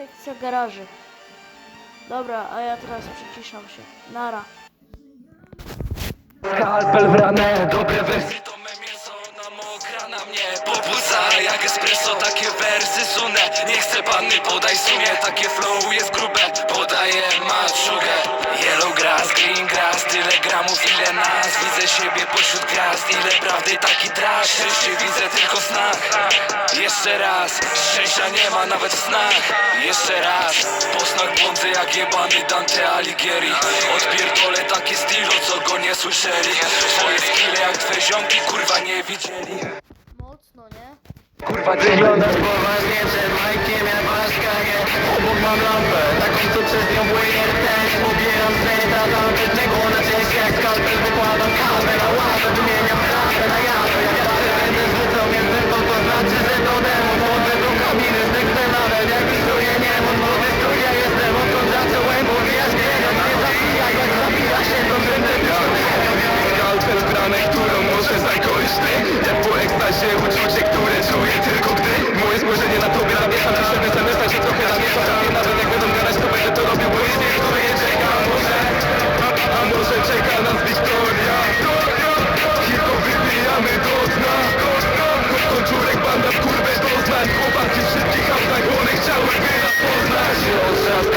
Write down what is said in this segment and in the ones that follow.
Sekcja Garaży. Dobra, a ja teraz przyciszam się. Nara. Skalpel w ranę, dobre mięso, mokra na mnie jak espresso, takie wersy sunę. Nie chcę panny, podaj sumie Takie flow jest grube, podaję maczugę Yellow grass, green grass Tyle gramów, ile nas. Widzę siebie pośród gwiazd Ile prawdy, taki trash. Szczęście widzę tylko w snach. Jeszcze raz, szczęścia nie ma nawet w snach. Jeszcze raz, po snach błądzę jak jebany Dante Alighieri. Odpierdolę takie stylo, co go nie słyszeli. Twoje skille jak twe ziomki, kurwa nie widzieli? Kurwa wyglądasz poważnie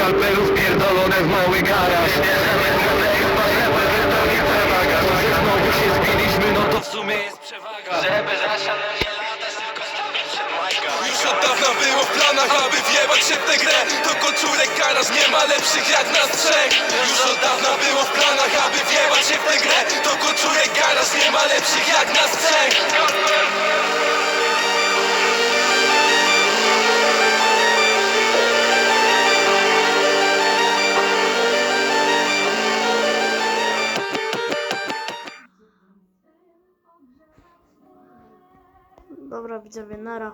Skalpelów pierdolone w mały garaż. Że znowu się zbiliśmy, no to w sumie jest przewaga Żeby nie latać, tylko przed majka Już od dawna było w planach, aby wjebać się w tę grę. To koczurek garaż, nie ma lepszych jak nas trzech. Już od dawna było w planach, aby wjebać się w tę grę. To koczurek garaż, nie ma lepszych jak nas trzech Dobra, widzowie, nara.